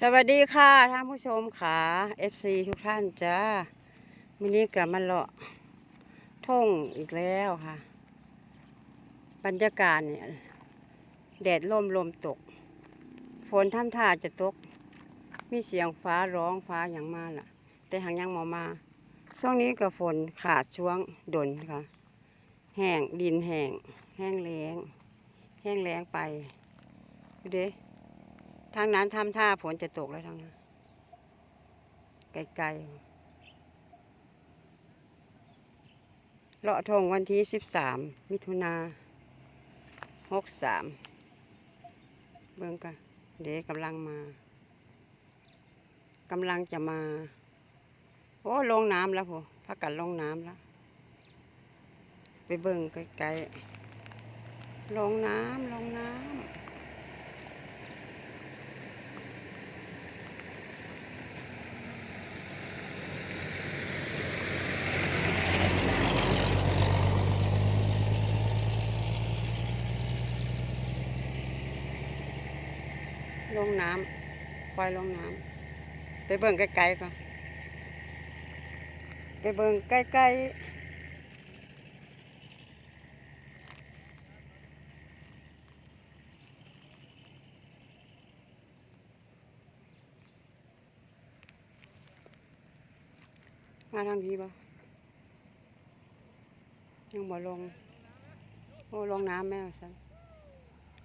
สวัสดีค่ะท่านผู้ชมค่ะ FC ทุกท่านจ้าวันนี้กลับมาเลาะท่งอีกแล้วค่ะ บรรยากาศเนี่ย แดดล่มลมตก ฝนท่ำท่าจะตก มีเสียงฟ้าร้องฟ้าอย่างมาล่ะ แต่หางยังมอมาช่วงนี้ก็ฝนขาดช่วงดนค่ะ แห้งดินแห้งแห้งแล้ง แห้งแล้งไปดูเด้ ทางนั้นทำท่าฝนจะตกแล้วทางนั้นไกลๆเลาะทงวันที่สิบสามมิถุนาหกสามเบิ่งกันเด็กกำลังมากำลังจะมา โอ้ลงน้ำแล้วพูพักกันลงน้ำแล้ว ไปเบิ่งไกลๆลงน้ำลงน้ำ ลงน้ำควายลงน้ำไปเบิ่งไกล้ๆก่อนไปเบิ่งใกล้ๆมาทางนี้บ่ยังบ่ลงโอ้ลงน้ำแม่สัน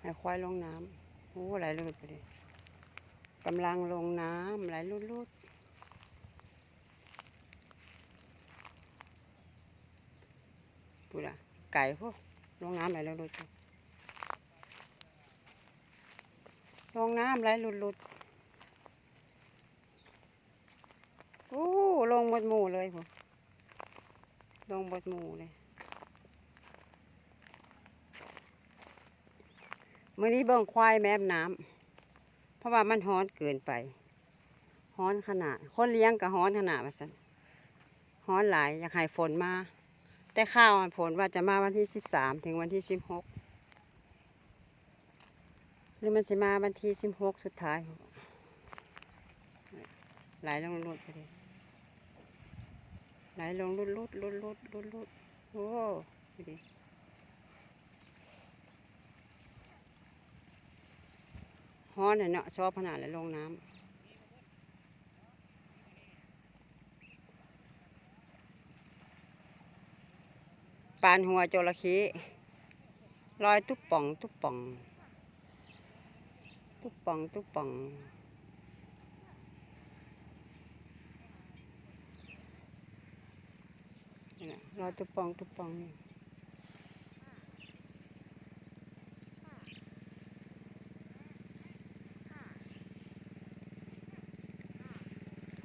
ให้ควายลงน้ำ โอ้ไหลลุดไปเลยกำลังลงน้ำไหลลุดลุดดูละไก่พวกลงน้ำไหลลุดลุดลงน้ำไหลลุดลุดโอ้ลงหมดหมู่เลยพวกลงหมดหมู่เลย มื่อนี้เบิ่งควายแมบน้ำเพราะว่ามันฮ้อนเกินไปฮ้อนขนาด คนเลี้ยงก็ฮ้อนขนาดว่าสันฮ้อนหลายอยากให้ฝนมา แต่ข้าวมันฝนว่าจะมาวันที่สิบสามถึงวันที่สิบหกหรือมันจะมาวันที่สิบหกสุดท้ายไหลลงรุดไปเลยไหลลงรุดรุดรุดรุดรุดรุดโอ้ดูดิ ฮ้อนเนาะชอบขนาดเลยลงน้ำปานหัวจระเข้ลอยตุ๊บป่องตุ๊บป่องตุ๊บป่องตุ๊บป่อง ลอยตุ๊บป่องตุ๊บป่องนี่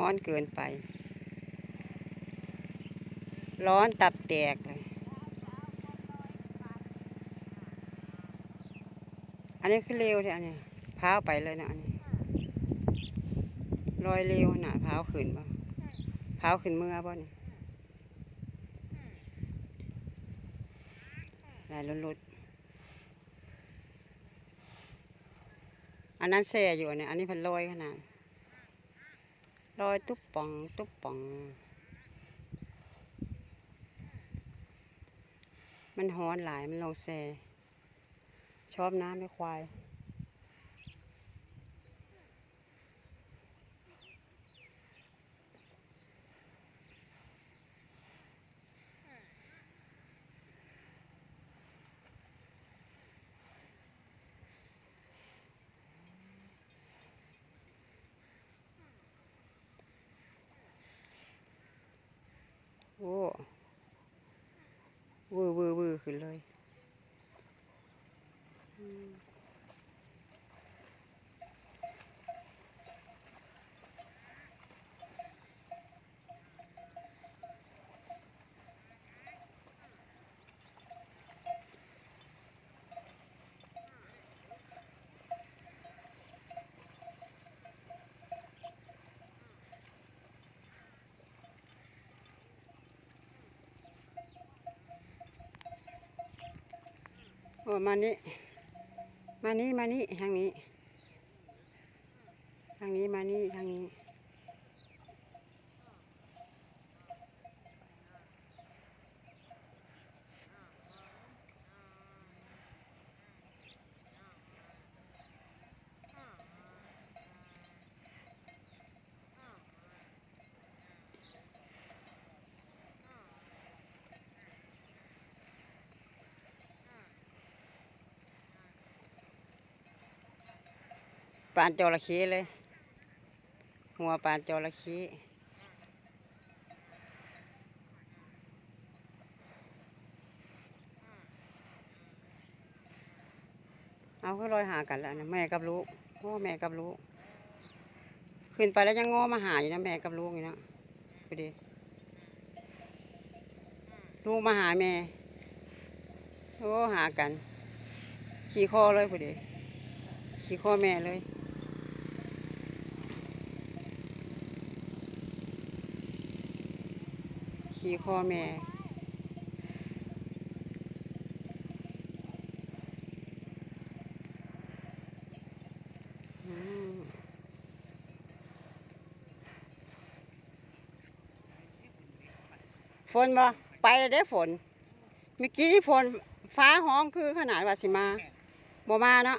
ร้อนเกินไป ร้อนตับแตกเลย อันนี้คือเร็วเลยอันนี้พร้าวไปเลยนะอันนี้ลอยเร็วหนาพร้าวขึ้นบ่พร้าวขึ้นเมื่อบ่นี่ลายลุดอันนั้นแซ่อยู่เนี่ย อันนี้พันลอยขนาด ลอยตุ๊บป่อง ตุ๊บป่อง มันฮ้อนหลายมันลงแซชอบน้ำไม่ควาย โอ้วือวือวือขึ้นเลย อืมโอ้มานี่มานี่มานี่ทางนี้ ทางนี้มานี่ทางนี้านจระเข้เลย หัวปานจระเข้เอาก็ลอยหากันแล้วนะแม่กับลูกพ่อแม่กับลูก ขึ้นไปแล้วยังง้อมาหาอยู่นะแม่กับลูกอยู่นะดูดิลูกมาหาแม่โอ้หากัน ขี่คอเลยพอดีขี่คอแม่เลย ขี่คอแม่ฝนบ่ไปได้ฝนเมื่อกี้นี่ฝนฟ้าห้องคือขนาดว่าสิมาบ่มาเนาะ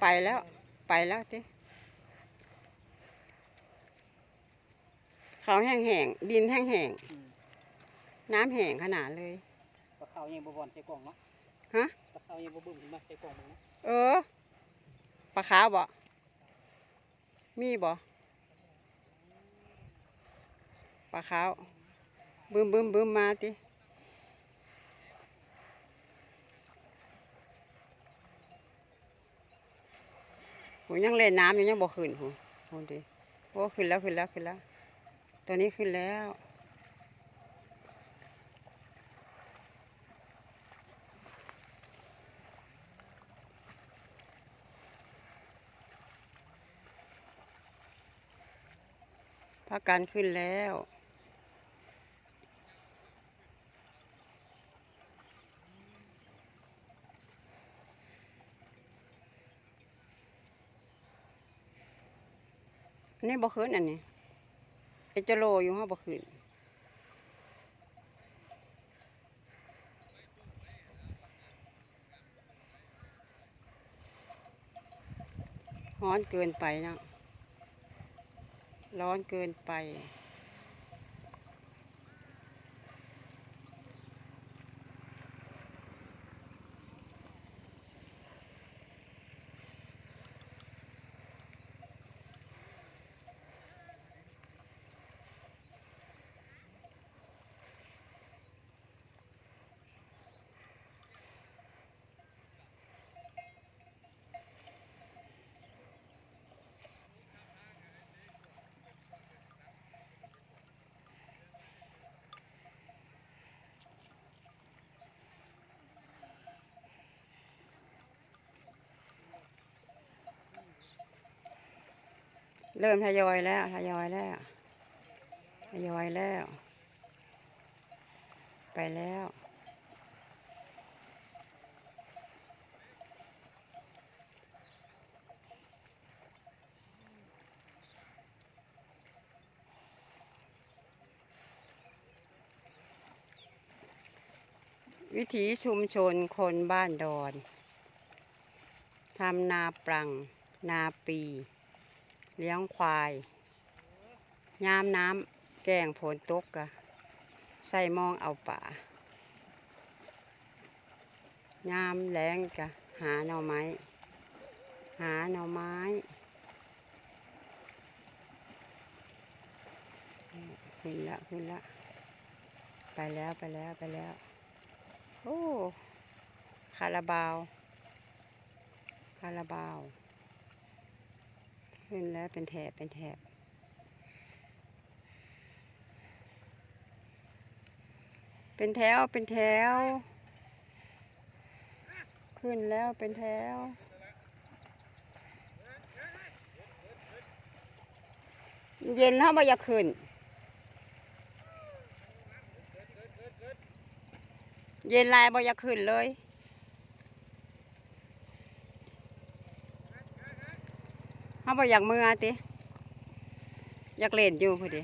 ไปแล้วไปแล้วติ เขาแห้งๆ ดินแห้งอืมๆ น้ำแห้งขนาดเลย ปลาขาวยังบ่บอนใส่กล่องเนาะฮะ ปลาขาวยังบ่บึ้มขึ้นมาใส่กล่องมึงเนาะเออปลาขาวบ่มีบ่ปลาขาวบึมบึมบึมมาติหูยังเล่นน้ำอยู่ยังบ่ขึ้นหูหูดิโอ้ขึ้นแล้วขึ้นแล้วขึ้นแล้ว ตัวนี้ขึ้นแล้ว พักการขึ้นแล้วนนี้บ่ขึ้นอันนี้ เอเจโลอยู่ห้าบ่ขึ้นร้อนเกินไปนะ ร้อนเกินไป เริ่มทยอยแล้วทยอยแล้วทยอยแล้ว ไปแล้ววิถีชุมชนคนบ้านดอน ทำนาปรัง นาปี เลี้ยงควายยามน้ำแกงผลตกกะใส่มองเอาป่ายามแรงกะหาหน่อไม้ หาหน่อไม้ขึ้นละขึ้นละไปแล้วไปแล้วไปแล้ว โอ้ คาราบาว คาราบาว ขึ้นแล้วเป็นแถบเป็นแถบเป็นแถวเป็นแถว ขึ้นแล้วเป็นแถวเย็นถ้าไม่อยากขึ้น เย็นลายบ่อยากขึ้นเลย เขาบอกอยากมือติอยากเล่นอยู่พอดี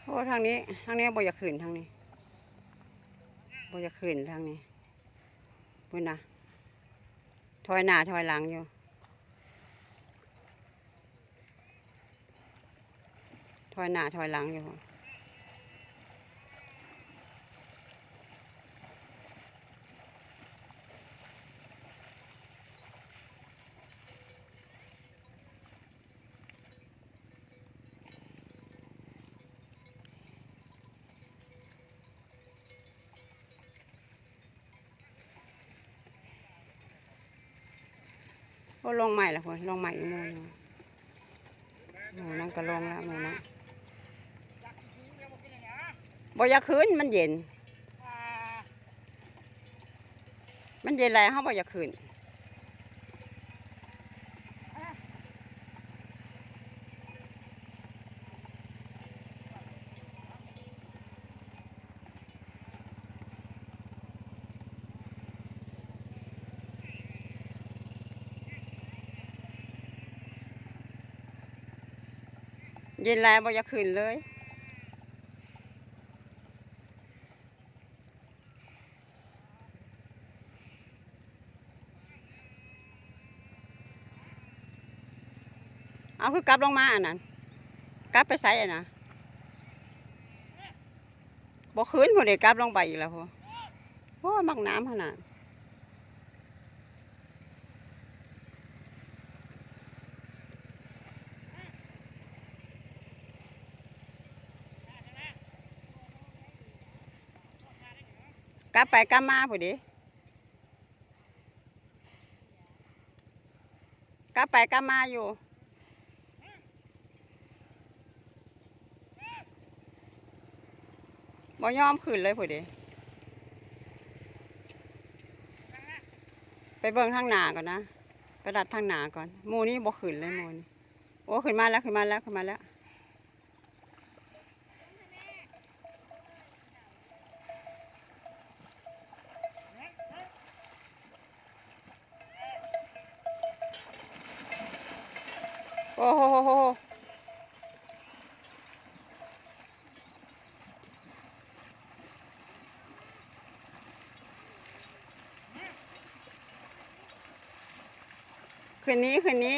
โอ้ทางนี้ ทางนี้บอกอยากขืนทางนี้บอกอยากขืนทางนี้พุ่นนะถอยหน้าถอยหลังอยู่ถอยหน้าถอยหลังอยู่ ก็ลงใหม่ละคนลงใหม่อีกโมงหมูนั่นก็ลงแล้วหมูนะบ่อยากคืนมันเย็น มันเย็นแล้วเขาบ่อยากคืน เย็นแล้วบ่อยากคืนเลยเอาคือกลับลงมาอันนั้นกลับไปใส่อันนะบ่คืนพอดีกลับลงไปอีกแล้วพอโอ้มักน้ำขนาด กลับไปกลับมาพอดีกลับไปกลับมาอยู่บ่ยอมขึ้นเลยพอดีไปเบิ่งทางหนาก่อนนะไปดัดทางหนาก่อนมูนี่บ่ขึ้นเลยมูนี่โอ้ขึ้นมาแล้วขึ้นมาแล้วขึ้นมาแล้ว โอ้โหคืนนี้คืนนี้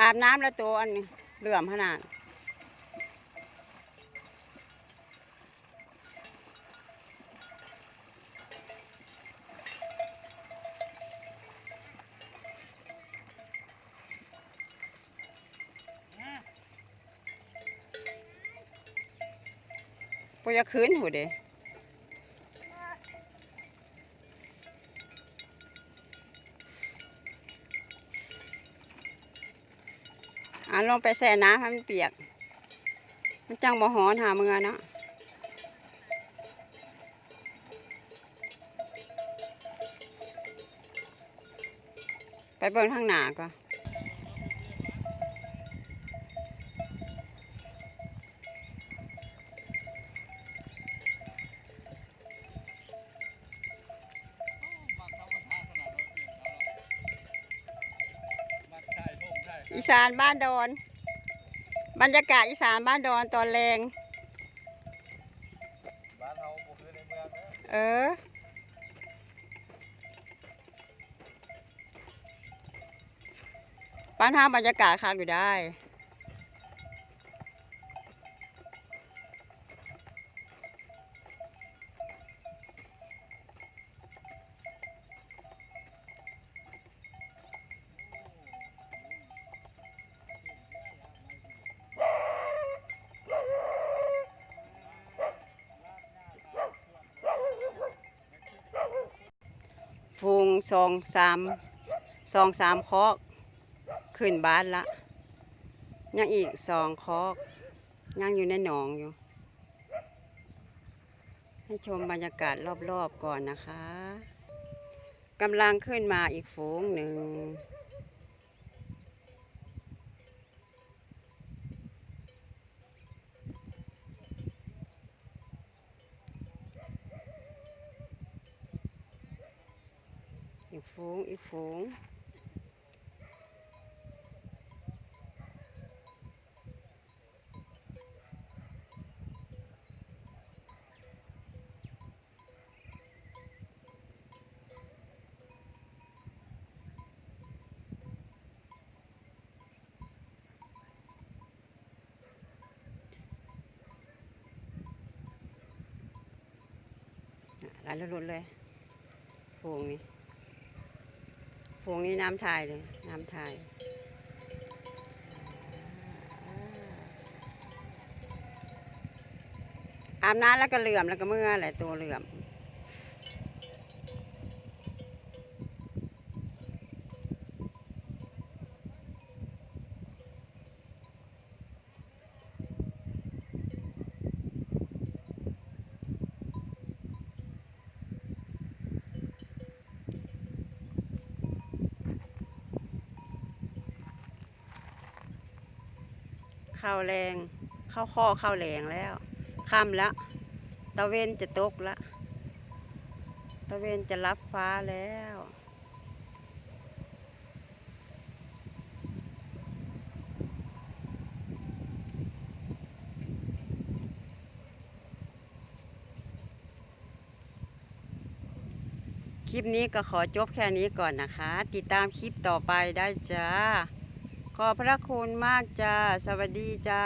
อาบน้ำแล้วตัวอันเหลื่อมขนาด ปอยากคืนหูเด้อ่าลงไปแช่น้ำให้มันเปียก มันจังบ่หอนหาเมือเนาะไปเบิ่งทางหน้าก่อน สานบ้านดอน บรรยากาศอีสานบ้านดอนตอนแรงบ้านเราบุคือในเมืองนะเออบ้านห้าบรรยากาศค้างอยู่ได้ งสองสามสองสามคอกขึ้นบ้านละ ยังอีกสองคอกยังอยู่ในหนองอยู่ ให้ชมบรรยากาศรอบๆก่อนนะคะกำลังขึ้นมาอีกฝูงหนึ่ง ฝูงอีกฝูงหลายรุ่น เลยฝูงนี้ฝูงนี้น้ำทายเลยน้ำทายอาบน้ำแล้วก็เหลื่อมแล้วก็เมื่อแหละตัวเหลื่อมาวแรงข้าวข้อข้าวแรงแล้วค่ำแล้วตะเวนจะตกแล้วตะเวนจะรับฟ้าแล้ว คลิปนี้ก็ขอจบแค่นี้ก่อนนะคะ ติดตามคลิปต่อไปได้จ้า ขอบพระคุณมากจ้า สวัสดีจ้า